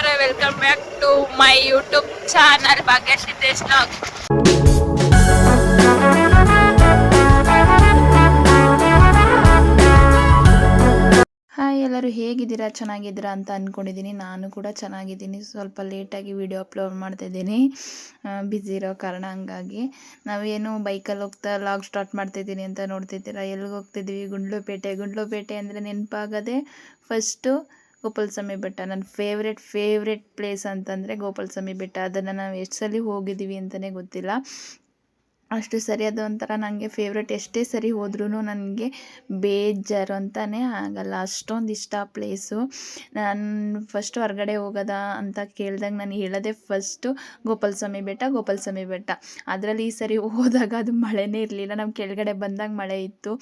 ನಮಸ್ಕಾರ welcome back to my YouTube channel Bhagyashree Deshnag hi ಎಲ್ಲರೂ ಹೇಗಿದ್ದೀರಾ? ಚೆನ್ನಾಗಿದ್ದೀರಾ ಅಂತ ಅಂದ್ಕೊಂಡಿದ್ದೀನಿ ನಾನು ಕೂಡ ಚೆನ್ನಾಗಿದ್ದೀನಿ. ಸ್ವಲ್ಪ ಲೇಟಾಗಿ ವಿಡಿಯೋ ಅಪ್ಲೋಡ್ ಮಾಡ್ತಾಯಿದ್ದೀನಿ ಬ್ಯುಸಿ ಇರೋ ಕಾರಣ ಹಂಗಾಗಿ. ನಾವೇನು ಬೈಕಲ್ಲಿ ಹೋಗ್ತಾ ಲಾಗ್ ಸ್ಟಾರ್ಟ್ ಮಾಡ್ತಿದ್ದೀನಿ ಅಂತ ನೋಡ್ತಿದ್ದೀರಾ? ಎಲ್ಲಿಗೆ ಹೋಗ್ತಿದ್ದೀವಿ ಗುಂಡ್ಲುಪೇಟೆ. ಗುಂಡ್ಲುಪೇಟೆ ಅಂದರೆ ನೆನಪಾಗದೆ ಫಸ್ಟು ಗೋಪಾಲಸ್ವಾಮಿ ಬೆಟ್ಟ. ನನ್ನ ಫೇವ್ರೆಟ್ ಫೇವ್ರೆಟ್ ಪ್ಲೇಸ್ ಅಂತಂದರೆ ಗೋಪಾಲಸ್ವಾಮಿ ಬೆಟ್ಟ. ಅದನ್ನು ನಾವು ಎಷ್ಟು ಸಲ ಹೋಗಿದ್ದೀವಿ ಅಂತಲೇ ಗೊತ್ತಿಲ್ಲ. ಅಷ್ಟು ಸರಿ ಅದು ಒಂಥರ ನನಗೆ ಫೇವ್ರೆಟ್ ಎಷ್ಟೇ ಸರಿ ಹೋದ್ರೂ ನನಗೆ ಬೇಜಾರು ಅಂತಲೇ ಆಗಲ್ಲ. ಅಷ್ಟೊಂದು ಇಷ್ಟ ಆ ಪ್ಲೇಸು ನಾನು ಫಸ್ಟ್ ಹೊರಗಡೆ ಹೋಗೋದ ಅಂತ ಕೇಳಿದಾಗ ನಾನು ಹೇಳೋದೇ ಫಸ್ಟು ಗೋಪಾಲ ಸ್ವಾಮಿ ಬೆಟ್ಟ ಗೋಪಾಲ ಸ್ವಾಮಿ ಬೆಟ್ಟ. ಅದರಲ್ಲಿ ಈ ಸರಿ ಹೋದಾಗ ಅದು ಮಳೆನೇ ಇರಲಿಲ್ಲ. ನಮ್ಮ ಕೆಳಗಡೆ ಬಂದಾಗ ಮಳೆ ಇತ್ತು.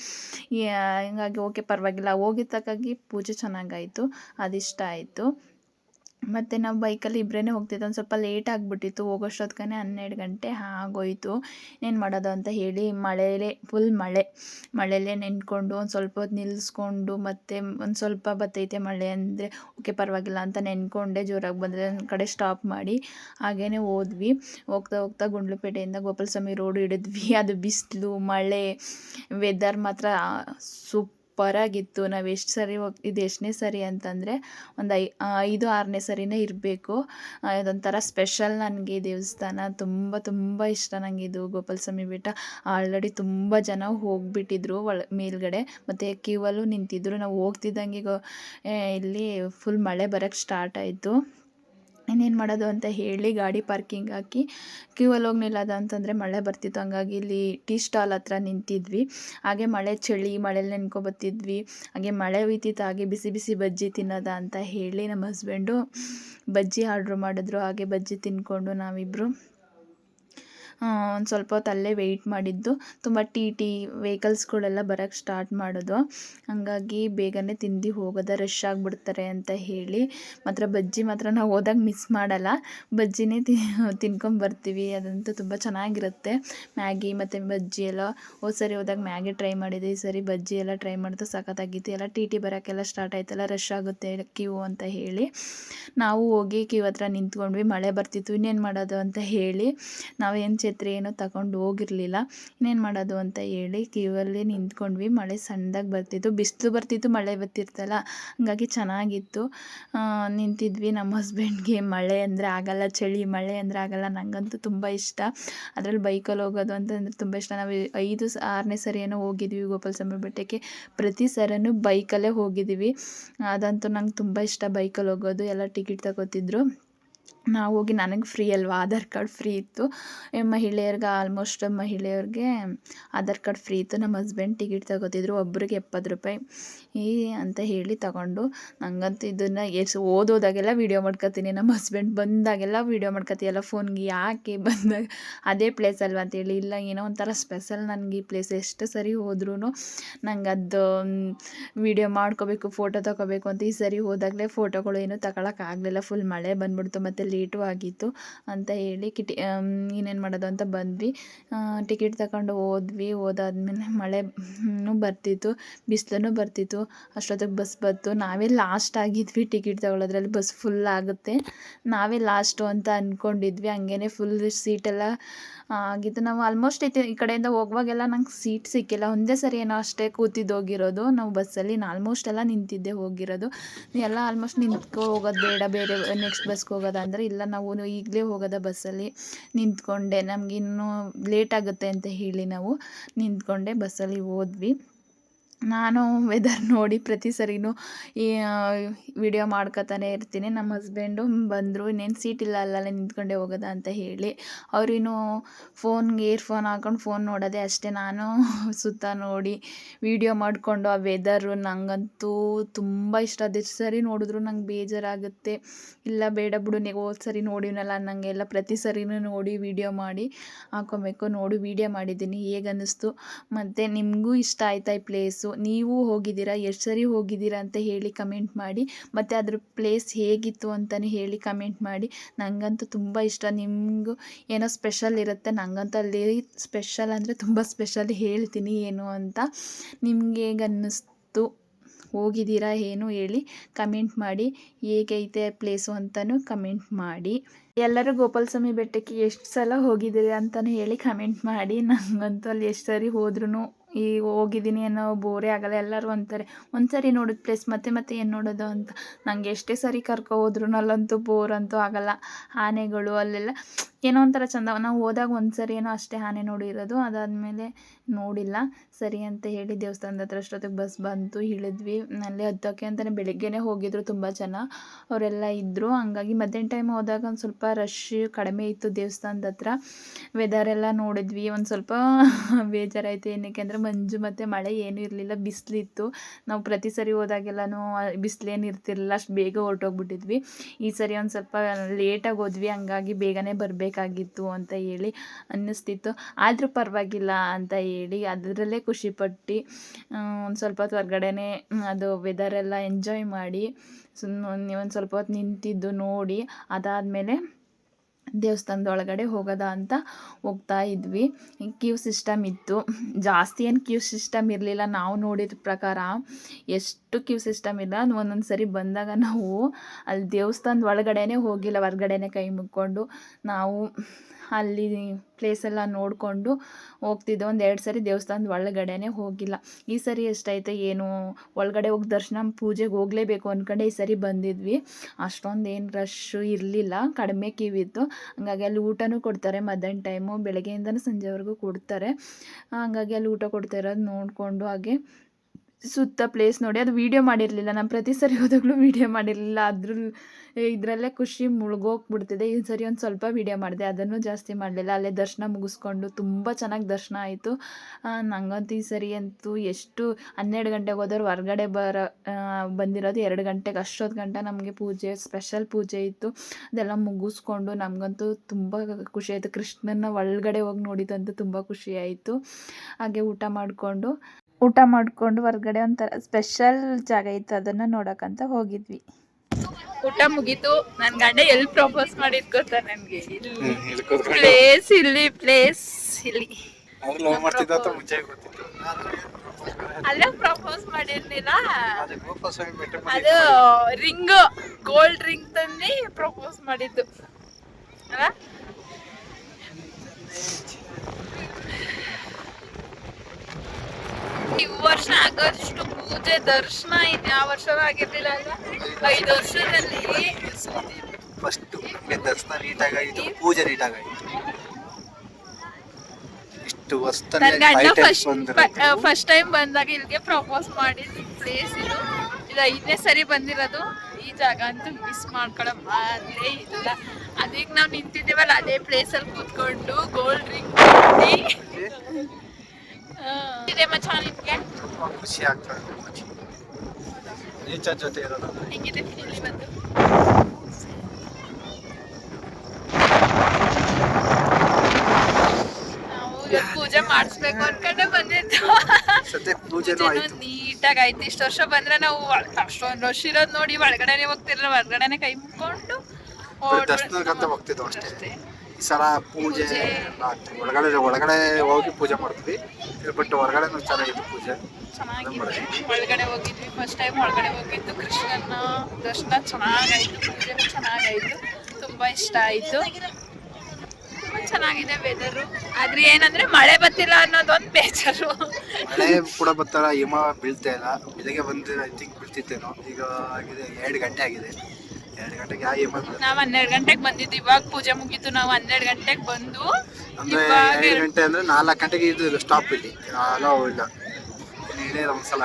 ಹಿಂಗಾಗಿ ಓಕೆ ಪರವಾಗಿಲ್ಲ. ಹೋಗಿದ್ದಕ್ಕಾಗಿ ಪೂಜೆ ಚೆನ್ನಾಗಾಯಿತು. ಅದಿಷ್ಟ ಆಯಿತು. ಮತ್ತು ನಾವು ಬೈಕಲ್ಲಿ ಇಬ್ಬರೇ ಹೋಗ್ತಿದ್ದೆ. ಒಂದು ಸ್ವಲ್ಪ ಲೇಟ್ ಆಗಿಬಿಟ್ಟಿತ್ತು. ಹೋಗೋಷ್ಟೊತ್ಗೆ ಹನ್ನೆರಡು ಗಂಟೆ ಆಗೋಯಿತು. ಏನು ಮಾಡೋದು ಅಂತ ಹೇಳಿ ಮಳೆಯಲ್ಲೇ ಫುಲ್ ಮಳೆ. ಮಳೆಯಲ್ಲೇ ನೆನ್ಕೊಂಡು ಒಂದು ಸ್ವಲ್ಪ ಹೊತ್ತು ನಿಲ್ಲಿಸ್ಕೊಂಡು ಮತ್ತು ಒಂದು ಸ್ವಲ್ಪ ಬತ್ತೈತೆ ಮಳೆ ಅಂದರೆ ಓಕೆ ಪರವಾಗಿಲ್ಲ ಅಂತ ನೆನ್ಕೊಂಡೆ ಜೋರಾಗಿ ಬಂದರೆ ಒಂದು ಕಡೆ ಸ್ಟಾಪ್ ಮಾಡಿ ಹಾಗೇ ಹೋದ್ವಿ. ಹೋಗ್ತಾ ಹೋಗ್ತಾ ಗುಂಡ್ಲುಪೇಟೆಯಿಂದ ಗೋಪಾಲಸ್ವಾಮಿ ರೋಡ್ ಹಿಡಿದ್ವಿ. ಅದು ಬಿಸಿಲು, ಮಳೆ ವೆದರ್ ಮಾತ್ರ ಸೂಪರಾಗಿತ್ತು. ನಾವು ಎಷ್ಟು ಸರಿ ಹೋಗಿ, ಇದು ಎಷ್ಟನೇ ಸರಿ ಅಂತಂದರೆ ಒಂದು ಐ ಐದು, ಆರನೇ ಸರಿನೇ ಇರಬೇಕು. ಅದೊಂಥರ ಸ್ಪೆಷಲ್ ನನಗೆ ಈ ದೇವಸ್ಥಾನ. ತುಂಬ ತುಂಬ ಇಷ್ಟ ನನಗೆ ಇದು ಗೋಪಾಲಸ್ವಾಮಿ ಬೆಟ್ಟ. ಆಲ್ರೆಡಿ ತುಂಬ ಜನ ಹೋಗಿಬಿಟ್ಟಿದ್ರು ಒಳ, ಮೇಲ್ಗಡೆ. ಮತ್ತು ಕ್ಯೂವಲ್ಲೂ ನಿಂತಿದ್ರು. ನಾವು ಹೋಗ್ತಿದ್ದಂಗೆ ಗೋ ಇಲ್ಲಿ ಫುಲ್ ಮಳೆ ಬರೋಕ್ಕೆ ಸ್ಟಾರ್ಟ್ ಆಯಿತು. ಇನ್ನೇನು ಮಾಡೋದು ಅಂತ ಹೇಳಿ ಗಾಡಿ ಪಾರ್ಕಿಂಗ್ ಹಾಕಿ ಕ್ಯೂ ಅಲ್ಲಿ ಹೋಗಿ ನಿಲ್ಲೋದು ಅಂತಂದರೆ ಮಳೆ ಬರ್ತಿತ್ತು. ಹಂಗಾಗಿ ಇಲ್ಲಿ ಟೀ ಸ್ಟಾಲ್ ಹತ್ರ ನಿಂತಿದ್ವಿ. ಹಾಗೆ ಮಳೆ ಚಳಿ, ಮಳೆಲಿ ನೆನ್ಕೊ ಬರ್ತಿದ್ವಿ. ಹಾಗೆ ಮಳೆ ಹುಯ್ತಿತ್ತು ಹಾಗೆ ಬಿಸಿ ಬಿಸಿ ಬಜ್ಜಿ ತಿನ್ನೋದ ಅಂತ ಹೇಳಿ ನಮ್ಮ ಹಸ್ಬೆಂಡು ಬಜ್ಜಿ ಆರ್ಡ್ರ್ ಮಾಡಿದ್ರು. ಹಾಗೆ ಬಜ್ಜಿ ತಿಂದ್ಕೊಂಡು ನಾವಿಬ್ಬರು ಒಂದು ಸ್ವಲ್ಪ ಹೊತ್ತು ಅಲ್ಲೇ ವೆಯ್ಟ್ ಮಾಡಿದ್ದು. ತುಂಬ ಟಿ ಟಿ ವೆಹಿಕಲ್ಸ್ಗಳೆಲ್ಲ ಬರೋಕ್ಕೆ ಸ್ಟಾರ್ಟ್ ಮಾಡೋದು. ಹಂಗಾಗಿ ಬೇಗನೆ ತಿಂದು ಹೋಗೋದ ರಶ್ ಆಗಿಬಿಡ್ತಾರೆ ಅಂತ ಹೇಳಿ. ಮಾತ್ರ ಬಜ್ಜಿ ಮಾತ್ರ ನಾವು ಹೋದಾಗ ಮಿಸ್ ಮಾಡಲ್ಲ. ಬಜ್ಜಿನೇ ತಿ ತಿನ್ಕೊಂಬರ್ತೀವಿ ಅದಂತೂ ತುಂಬ ಚೆನ್ನಾಗಿರುತ್ತೆ. ಮ್ಯಾಗಿ ಮತ್ತು ಬಜ್ಜಿ ಎಲ್ಲ ಹೋದ ಸರಿ ಹೋದಾಗ ಮ್ಯಾಗಿ ಟ್ರೈ ಮಾಡಿದ್ದೆ ಈ ಸರಿ ಬಜ್ಜಿ ಎಲ್ಲ ಟ್ರೈ ಮಾಡ್ತಾ ಸಖತ್ತಾಗಿತ್ತು. ಎಲ್ಲ ಟಿ ಟಿ ಬರೋಕ್ಕೆಲ್ಲ ಸ್ಟಾರ್ಟ್ ಆಯ್ತಲ್ಲ ರಶ್ ಆಗುತ್ತೆ ಕ್ಯೂ ಅಂತ ಹೇಳಿ. ನಾವು ಹೋಗಿ ಕ್ಯೂ ಹತ್ರ ನಿಂತ್ಕೊಂಡ್ವಿ. ಮಳೆ ಬರ್ತಿತ್ತು. ಇನ್ನೇನು ಮಾಡೋದು ಅಂತ ಹೇಳಿ. ನಾವೇನು ಛತ್ರಿ ಏನೂ ತಗೊಂಡು ಹೋಗಿರಲಿಲ್ಲ. ಇನ್ನೇನು ಮಾಡೋದು ಅಂತ ಹೇಳಿ ಕ್ಯೂವಲ್ಲಿ ನಿಂತ್ಕೊಂಡ್ವಿ. ಮಳೆ ಸಣ್ಣದಾಗಿ ಬರ್ತಿತ್ತು. ಬಿಸಿಲು ಬರ್ತಿತ್ತು, ಮಳೆ ಬರ್ತಿರ್ತಲ್ಲ ಹಂಗಾಗಿ ಚೆನ್ನಾಗಿತ್ತು. ನಿಂತಿದ್ವಿ ನಮ್ಮ ಹಸ್ಬೆಂಡ್ಗೆ. ಮಳೆ ಅಂದರೆ ಆಗಲ್ಲ, ಚಳಿ ಮಳೆ ಅಂದರೆ ಆಗಲ್ಲ. ನನಗಂತೂ ತುಂಬ ಇಷ್ಟ. ಅದರಲ್ಲಿ ಬೈಕಲ್ಲಿ ಹೋಗೋದು ಅಂತಂದರೆ ತುಂಬ ಇಷ್ಟ. ನಾವು ಐದು ಆರನೇ ಸರಿ ಏನೋ ಹೋಗಿದ್ವಿ ಗೋಪಾಲಸ್ವಾಮಿ ಬೆಟ್ಟಕ್ಕೆ. ಪ್ರತಿ ಸರನೂ ಬೈಕಲ್ಲೇ ಹೋಗಿದ್ದೀವಿ ಅದಂತೂ ನಂಗೆ ತುಂಬ ಇಷ್ಟ. ಬೈಕಲ್ಲಿ ಹೋಗೋದು, ಎಲ್ಲ ಟಿಕೆಟ್ ತಗೋತಿದ್ರು. ನಾವು ಹೋಗಿ ನನಗೆ ಫ್ರೀ ಅಲ್ವಾ? ಆಧಾರ್ ಕಾರ್ಡ್ ಫ್ರೀ ಇತ್ತು. ಮಹಿಳೆಯರಿಗೆ ಆಲ್ಮೋಸ್ಟ್ ಮಹಿಳೆಯರಿಗೆ ಆಧಾರ್ ಕಾರ್ಡ್ ಫ್ರೀ ಇತ್ತು. ನಮ್ಮ ಹಸ್ಬೆಂಡ್ ಟಿಕೆಟ್ ತಗೋತಿದ್ರು. ಒಬ್ರಿಗೆ ಎಪ್ಪತ್ತು ರೂಪಾಯಿ ಈ ಅಂತ ಹೇಳಿ ತಗೊಂಡು ನಂಗಂತೂ ಇದನ್ನು ಎಷ್ಟು ಓದೋದಾಗೆಲ್ಲ ವೀಡಿಯೋ ಮಾಡ್ಕೊತೀನಿ. ನಮ್ಮ ಹಸ್ಬೆಂಡ್ ಬಂದಾಗೆಲ್ಲ ವೀಡಿಯೋ ಮಾಡ್ಕೊತೀಯಲ್ಲ ಫೋನ್ಗೆ ಯಾಕೆ ಬಂದಾಗ ಅದೇ ಪ್ಲೇಸ್ ಅಲ್ವಾ ಅಂತೇಳಿ ಇಲ್ಲ, ಏನೋ ಒಂಥರ ಸ್ಪೆಷಲ್ ನನಗೆ ಈ ಪ್ಲೇಸ್ ಎಷ್ಟು ಸರಿ ಹೋದ್ರೂ ನಂಗೆ ಅದು ವೀಡಿಯೋ ಮಾಡ್ಕೋಬೇಕು ಫೋಟೋ ತಗೋಬೇಕು ಅಂತ ಈ ಸರಿ ಹೋದಾಗಲೇ ಫೋಟೋಗಳು ಏನೂ ತಗೊಳಕ್ಕಾಗಲಿಲ್ಲ. ಫುಲ್ ಮಳೆ ಬಂದ್ಬಿಡ್ತು. ಮತ್ತು ಲೇಟು ಆಗಿತ್ತು ಅಂತ ಹೇಳಿ ಕಿಟಿ ಇನ್ನೇನು ಮಾಡೋದು ಅಂತ ಬಂದ್ವಿ. ಟಿಕೆಟ್ ತಗೊಂಡು ಹೋದ್ವಿ. ಹೋದಾದ್ಮೇಲೆ ಮಳೆ ಬರ್ತಿತ್ತು ಬಿಸಿಲೂ ಬರ್ತಿತ್ತು. ಅಷ್ಟೊತ್ತಿಗೆ ಬಸ್ ಬಂತು. ನಾವೇ ಲಾಸ್ಟ್ ಆಗಿದ್ವಿ ಟಿಕೆಟ್ ತಗೊಳ್ಳೋದ್ರಲ್ಲಿ ಬಸ್ ಫುಲ್ ಆಗುತ್ತೆ. ನಾವೇ ಲಾಸ್ಟು ಅಂತ ಅಂದ್ಕೊಂಡಿದ್ವಿ ಹಂಗೇ ಫುಲ್ ಸೀಟೆಲ್ಲ ಆಗಿತ್ತು. ನಾವು ಆಲ್ಮೋಸ್ಟ್ ಐತೆ ಈ ಕಡೆಯಿಂದ ಹೋಗುವಾಗೆಲ್ಲ ನಂಗೆ ಸೀಟ್ ಸಿಕ್ಕಿಲ್ಲ. ಒಂದೇ ಸರಿ ಏನೋ ಅಷ್ಟೇ ಕೂತಿದ್ದು ಹೋಗಿರೋದು. ನಾವು ಬಸ್ಸಲ್ಲಿ ಆಲ್ಮೋಸ್ಟ್ ಎಲ್ಲ ನಿಂತಿದ್ದೆ ಹೋಗಿರೋದು. ಎಲ್ಲ ಆಲ್ಮೋಸ್ಟ್ ನಿಂತ್ಕೊ ಹೋಗೋದು ಬೇಡ. ಬೇರೆ ನೆಕ್ಸ್ಟ್ ಬಸ್ಗೆ ಹೋಗೋದ ಅಂದರೆ ಇಲ್ಲ, ನಾವು ಈಗಲೇ ಹೋಗೋದ ಬಸ್ಸಲ್ಲಿ ನಿಂತ್ಕೊಂಡೆ. ನಮಗಿನ್ನೂ ಲೇಟ್ ಆಗುತ್ತೆ ಅಂತ ಹೇಳಿ ನಾವು ನಿಂತ್ಕೊಂಡೆ ಬಸ್ಸಲ್ಲಿ ಹೋದ್ವಿ. ನಾನು ವೆದರ್ ನೋಡಿ ಪ್ರತಿ ಸರಿನೂ ಈ ವಿಡಿಯೋ ಮಾಡ್ಕೊತಾನೆ ಇರ್ತೀನಿ. ನಮ್ಮ ಹಸ್ಬೆಂಡು ಬಂದರು ಇನ್ನೇನು ಸೀಟ್ ಇಲ್ಲ, ಅಲ್ಲಲ್ಲೇ ನಿಂತ್ಕೊಂಡೆ ಹೋಗೋದ ಅಂತ ಹೇಳಿ ಅವ್ರಿನ್ನೂ ಫೋನ್ಗೆ ಇಯರ್ಫೋನ್ ಹಾಕೊಂಡು ಫೋನ್ ನೋಡೋದೇ ಅಷ್ಟೇ. ನಾನು ಸುತ್ತ ನೋಡಿ ವಿಡಿಯೋ ಮಾಡಿಕೊಂಡು, ಆ ವೆದರು ನನಗಂತೂ ತುಂಬ ಇಷ್ಟ. ಅದು ಎಷ್ಟು ಸರಿ ನೋಡಿದ್ರು ನಂಗೆ ಬೇಜಾರಾಗುತ್ತೆ. ಇಲ್ಲ, ಬೇಡ ಬಿಡು ನೀವು ಹೋದ ಸರಿ ನೋಡಿನಲ್ಲ ನನಗೆಲ್ಲ ಪ್ರತಿ ಸರಿನೂ ನೋಡಿ ವಿಡಿಯೋ ಮಾಡಿ ಹಾಕೊಬೇಕು. ನೋಡಿ ವಿಡಿಯೋ ಮಾಡಿದ್ದೀನಿ. ಹೇಗನ್ನಿಸ್ತು? ಮತ್ತು ನಿಮಗೂ ಇಷ್ಟ ಆಯ್ತಾ ಈ ಪ್ಲೇಸು ನೀವು ಹೋಗಿದ್ದೀರಾ, ಎಷ್ಟು ಸರಿ ಹೋಗಿದ್ದೀರಾ ಅಂತ ಹೇಳಿ ಕಮೆಂಟ್ ಮಾಡಿ, ಮತ್ತು ಅದ್ರ ಪ್ಲೇಸ್ ಹೇಗಿತ್ತು ಅಂತಲೇ ಹೇಳಿ ಕಮೆಂಟ್ ಮಾಡಿ. ನನಗಂತೂ ತುಂಬ ಇಷ್ಟ. ನಿಮಗೂ ಏನೋ ಸ್ಪೆಷಲ್ ಇರುತ್ತೆ ನನಗಂತೂ ಅಲ್ಲಿ ಸ್ಪೆಷಲ್ ಅಂದರೆ ತುಂಬ ಸ್ಪೆಷಲ್ ಹೇಳ್ತೀನಿ ಏನು ಅಂತ. ನಿಮಗೆ ಹೇಗೆ ಅನ್ನಿಸ್ತು? ಹೋಗಿದ್ದೀರಾ ಏನು ಹೇಳಿ ಕಮೆಂಟ್ ಮಾಡಿ. ಹೇಗೈತೆ ಪ್ಲೇಸು ಅಂತಲೂ ಕಮೆಂಟ್ ಮಾಡಿ. ಎಲ್ಲರೂ ಗೋಪಾಲಸ್ವಾಮಿ ಬೆಟ್ಟಕ್ಕೆ ಎಷ್ಟು ಸಲ ಹೋಗಿದ್ದೀರಿ ಅಂತಲೂ ಹೇಳಿ ಕಮೆಂಟ್ ಮಾಡಿ. ನನಗಂತೂ ಅಲ್ಲಿ ಎಷ್ಟು ಸರಿ ಹೋದ್ರೂ ಈ ಹೋಗಿದ್ದೀನಿ ಅನ್ನೋ ಬೋರೇ ಆಗಲ್ಲ. ಎಲ್ಲರೂ ಅಂತಾರೆ ಒಂದು ಸರಿ ನೋಡಿದ ಪ್ಲೇಸ್ ಮತ್ತೆ ಮತ್ತೆ ಏನು ನೋಡೋದು ಅಂತ. ನನಗೆ ಎಷ್ಟೇ ಸರಿ ಕರ್ಕೊ ಹೋದ್ರೂ ಅಲ್ಲಂತೂ ಬೋರ್ ಅಂತೂ ಆಗಲ್ಲ. ಆನೆಗಳು ಅಲ್ಲೆಲ್ಲ ಏನೋ ಒಂಥರ ಚಂದ. ನಾವು ಹೋದಾಗ ಒಂದು ಸರಿ ಏನೋ ಅಷ್ಟೇ ಆನೆ ನೋಡಿರೋದು. ಅದಾದಮೇಲೆ ನೋಡಿಲ್ಲ. ಸರಿ ಅಂತ ಹೇಳಿ ದೇವಸ್ಥಾನದ ಹತ್ರ ಅಷ್ಟೊತ್ತಿಗೆ ಬಸ್ ಬಂತು. ಇಳಿದ್ವಿ. ಅಲ್ಲಿ ಹತ್ತೋಕ್ಕೆ ಅಂತಲೇ ಬೆಳಗ್ಗೆನೇ ಹೋಗಿದ್ರು ತುಂಬ ಜನ. ಅವರೆಲ್ಲ ಇದ್ದರು ಹಂಗಾಗಿ ಮಧ್ಯಾಹ್ನ ಟೈಮ್ ಹೋದಾಗ ಒಂದು ಸ್ವಲ್ಪ ರಶ್ ಕಡಿಮೆ ಇತ್ತು ದೇವಸ್ಥಾನದ ಹತ್ರ. ವೆದರ್ ಎಲ್ಲ ನೋಡಿದ್ವಿ. ಒಂದು ಸ್ವಲ್ಪ ಬೇಜಾರಾಯಿತು ಏನಕ್ಕೆ ಅಂದರೆ ಮಂಜು ಮತ್ತು ಮಳೆ ಏನೂ ಇರಲಿಲ್ಲ, ಬಿಸಿಲಿತ್ತು. ನಾವು ಪ್ರತಿ ಸರಿ ಹೋದಾಗೆಲ್ಲನೂ ಬಿಸಿಲೇನು ಇರ್ತಿರಲಿಲ್ಲ, ಅಷ್ಟು ಬೇಗ ಹೊರಟೋಗ್ಬಿಟ್ಟಿದ್ವಿ. ಈ ಸರಿ ಒಂದು ಸ್ವಲ್ಪ ಲೇಟಾಗಿ ಹೋದ್ವಿ, ಹಂಗಾಗಿ ಬೇಗನೆ ಬರಬೇಕಾಗಿತ್ತು ಅಂತ ಹೇಳಿ ಅನ್ನಿಸ್ತಿತ್ತು. ಆದರೂ ಪರವಾಗಿಲ್ಲ ಅಂತ ಹೇಳಿ ಅದರಲ್ಲೇ ಖುಷಿಪಟ್ಟು ಒಂದು ಸ್ವಲ್ಪ ಹೊತ್ತು ಹೊರ್ಗಡೆನೇ ಅದು ವೆದರೆಲ್ಲ ಎಂಜಾಯ್ ಮಾಡಿ ಸುಮ್ಮನೆ ಒಂದು ಸ್ವಲ್ಪ ಹೊತ್ತು ನಿಂತಿದ್ದು ನೋಡಿ, ಅದಾದಮೇಲೆ ದೇವಸ್ಥಾನದ ಒಳಗಡೆ ಹೋಗೋದ ಅಂತ ಹೋಗ್ತಾ ಇದ್ವಿ. ಕ್ಯೂ ಸಿಸ್ಟಮ್ ಇತ್ತು. ಜಾಸ್ತಿ ಏನು ಕ್ಯೂ ಸಿಸ್ಟಮ್ ಇರಲಿಲ್ಲ. ನಾವು ನೋಡಿದ ಪ್ರಕಾರ ಎಷ್ಟು ಕ್ಯೂ ಸಿಸ್ಟಮ್ ಇಲ್ಲ. ಒಂದೊಂದು ಸರಿ ಬಂದಾಗ ನಾವು ಅಲ್ಲಿ ದೇವಸ್ಥಾನದ ಒಳಗಡೆನೇ ಹೋಗಿಲ್ಲ. ಹೊರ್ಗಡೆನೆ ಕೈ ಮುಕ್ಕೊಂಡು ನಾವು ಅಲ್ಲಿ ಪ್ಲೇಸೆಲ್ಲ ನೋಡಿಕೊಂಡು ಹೋಗ್ತಿದ್ದೆ. ಒಂದು ಎರಡು ಸರಿ ದೇವಸ್ಥಾನದ ಒಳಗಡೆನೇ ಹೋಗಿಲ್ಲ. ಈ ಸರಿ ಎಷ್ಟೈತೆ ಏನು? ಒಳಗಡೆ ಹೋಗಿ ದರ್ಶನ ಪೂಜೆಗೆ ಹೋಗಲೇಬೇಕು ಅಂದ್ಕೊಂಡೆ ಈ ಸರಿ ಬಂದಿದ್ವಿ. ಅಷ್ಟೊಂದು ಏನು ರಶ್ಶು ಇರಲಿಲ್ಲ. ಕಡಿಮೆ ಕಿವಿತ್ತು. ಹಂಗಾಗಿ ಅಲ್ಲಿ ಊಟನೂ ಕೊಡ್ತಾರೆ, ಮಧ್ಯಾಹ್ನ ಟೈಮು ಬೆಳಗ್ಗೆಯಿಂದನೂ ಸಂಜೆವರೆಗೂ ಕೊಡ್ತಾರೆ. ಹಂಗಾಗಿ ಅಲ್ಲಿ ಊಟ ಕೊಡ್ತಾ ಇರೋದು ನೋಡಿಕೊಂಡು ಹಾಗೆ ಸುತ್ತ ಪ್ಲೇಸ್ ನೋಡಿ ಅದು ವೀಡಿಯೋ ಮಾಡಿರಲಿಲ್ಲ. ನಾನು ಪ್ರತಿ ಸರಿ ಹೋದಾಗಲೂ ವೀಡಿಯೋ ಮಾಡಿರಲಿಲ್ಲ. ಅದ್ರ ಇದರಲ್ಲೇ ಖುಷಿ ಮುಳುಗೋಗ್ಬಿಡ್ತಿದೆ. ಈ ಸರಿ ಒಂದು ಸ್ವಲ್ಪ ವೀಡಿಯೋ ಮಾಡಿದೆ. ಅದನ್ನು ಜಾಸ್ತಿ ಮಾಡಲಿಲ್ಲ. ಅಲ್ಲೇ ದರ್ಶನ ಮುಗಿಸ್ಕೊಂಡು ತುಂಬ ಚೆನ್ನಾಗಿ ದರ್ಶನ ಆಯಿತು. ನನಗಂತೂ ಈ ಸರಿ ಅಂತೂ ಎಷ್ಟು ಹನ್ನೆರಡು ಗಂಟೆಗೆ ಹೋದವ್ರು ಹೊರಗಡೆ ಬರೋ ಬಂದಿರೋದು ಎರಡು ಗಂಟೆಗೆ. ಅಷ್ಟೊತ್ತು ಗಂಟೆ ನಮಗೆ ಪೂಜೆ ಸ್ಪೆಷಲ್ ಪೂಜೆ ಇತ್ತು. ಅದೆಲ್ಲ ಮುಗಿಸ್ಕೊಂಡು ನಮಗಂತೂ ತುಂಬ ಖುಷಿ ಆಯಿತು. ಕೃಷ್ಣನ ಒಳಗಡೆ ಹೋಗಿ ನೋಡಿದಂತೂ ತುಂಬ ಖುಷಿ ಆಯಿತು. ಹಾಗೆ ಊಟ ಮಾಡಿಕೊಂಡು ಊಟ ಮಾಡ್ಕೊಂಡು ಹೊರ್ಗಡೆ ಒಂಥರ ಸ್ಪೆಷಲ್ ಜಾಗ ಇತ್ತು ಅದನ್ನ ನೋಡೋಕ್ಕಂತ ಹೋಗಿದ್ವಿ. ಊಟ ಮುಗೀತು. ನನ್ ಗಂಡ ಎಲ್ಲಿ ಪ್ರಪೋಸ್ ಮಾಡಿದ್ ಗೊತ್ತಾ ನನ್ಗೆ? ಇಲ್ಲಿ ಪ್ಲೇಸ್ ಇಲ್ಲಿ ಪ್ಲೇಸ್ ಇಲ್ಲಿ ಅಲ್ಲ ಪ್ರಪೋಸ್ ಮಾಡಿರ್ಲಿಲ್ಲ. ಅದು ರಿಂಗ್ ಗೋಲ್ಡ್ ರಿಂಗ್ ತಂದಿ ಪ್ರಪೋಸ್ ಮಾಡಿದ್ದು. ಅಲ್ಲ ಈ ವರ್ಷ ಆಗೋಷ್ಟು ಪೂಜೆ ದರ್ಶನ ಇನ್ನು ಯಾವ ವರ್ಷನೂ ಆಗಿರ್ಲಿಲ್ಲ ಅಲ್ಲ ಐದು ವರ್ಷದಲ್ಲಿ. ಫಸ್ಟ್ ದರ್ಶನ ದರ್ಶನ ನೀಟಾಗಾಯಿತು ಪೂಜೆ ಇಷ್ಟು ನನ್ ಗಂಡ five times ಫಸ್ಟ್ ಟೈಮ್ ಬಂದಾಗ ಇಲ್ಲಿಗೆ ಪ್ರಪೋಸ್ ಮಾಡಿದ ಪ್ಲೇಸ್ ಇದು. ಇದು ಐದನೇ ಸರಿ ಬಂದಿರೋದು. ಈ ಜಾಗ ಅಂತೂ ಮಿಸ್ ಮಾಡ್ಕೊಳ್ಳೋ ಮಾತೇ ಇಲ್ಲ ಅದೀಗ ನಾವು ನಿಂತಿದ್ದೇವಲ್ಲ ಅದೇ ಪ್ಲೇಸ್ ಅಲ್ಲಿ ಕೂತ್ಕೊಂಡು ಗೋಲ್ಡ್ ರಿಂಗ್ ಇದೆ ಮಚ್ಚ ನಿಮ್ಗೆ ಖುಷಿ ಆಗ್ತದೆ ನೇಚರ್ ಜೊತೆ ಇರೋದು ಹೆಂಗಿದೆ ಫೀಲ್ ಇವತ್ತು? ಪೂಜೆ ಮಾಡಿಸ್ಬೇಕು ಅನ್ಕೊಂಡೆ ಬಂದಿದ್ದು. ನೀಟಾಗಿ ಆಯ್ತು. ಇಷ್ಟು ವರ್ಷ ಬಂದ್ರೆ ನಾವು ಅಷ್ಟೊಂದು ರಶ್ ಇರೋದು ನೋಡಿ ಒಳಗಡೆನೆ ಹೋಗ್ತಿರಲ್ಲ ಹೊರಗಡೆನೆ ಕೈ ಮುಕ್ಕೊಂಡು ದರ್ಶನಕ್ಕಂತ ಹೋಗ್ತಿದ್ವು ಅಷ್ಟೇ. ಈ ಸಲ ಪೂಜೆ. ಒಳಗಡೆ ಒಳಗಡೆ ಹೋಗಿ ಪೂಜೆ ಮಾಡ್ತೀವಿ. ಬಟ್ ಹೊರಗಡೆನೂ ಚೆನ್ನಾಗಿತ್ತು ಪೂಜೆ. ಚೆನ್ನಾಗಿ ಒಳಗಡೆ ಹೋಗಿದ್ವಿ. ಫಸ್ಟ್ ಟೈಮ್ ಒಳಗಡೆ ಹೋಗಿದ್ದು ಕೃಷ್ಣನ ದರ್ಶನ. ಚೆನ್ನಾಗಾಯ್ತು. ಪೂಜೆ ಚೆನ್ನಾಗಾಯ್ತು. ತುಂಬಾ ಇಷ್ಟ ಆಯ್ತು. ಚೆನ್ನಾಗಿದೆ ವೆದರು ಆದ್ರೆ ಏನಂದ್ರೆ ಮಳೆ ಬತ್ತಿಲ್ಲ ಅನ್ನೋದೊಂದು ಬೇಜಾರು. ಮಳೆ ಕೂಡ ಬತ್ತಲ್ಲ ಹಿಮ ಬೀಳ್ತಾ ಇಲ್ಲ. ಬೆಳಿಗ್ಗೆ ಬಂದ್ರೆ ಐ ಥಿಂಕ್ ಬೀಳ್ತಿತ್ತೇನೋ. ಈಗ ಆಗಿದೆ. ಎರಡು ಗಂಟೆ ಆಗಿದೆ. ನಾವ್ ಹನ್ನೆರಡು ಗಂಟೆಗೆ ಬಂದಿದ್ದು ಇವಾಗ ಪೂಜೆ ಮುಗೀತು ನಾವು ಹನ್ನೆರಡು ಗಂಟೆಗೆ ಬಂದು ಗಂಟೆ ಅಂದ್ರೆ ನಾಲ್ಕು ಗಂಟೆಗೆ ಇದು ಸ್ಟಾಪ್ ಇಲ್ಲಿ. ಅಲೋ ಇಲ್ಲ. ಇಳಿಯೋದು ಒಂದ್ಸಲ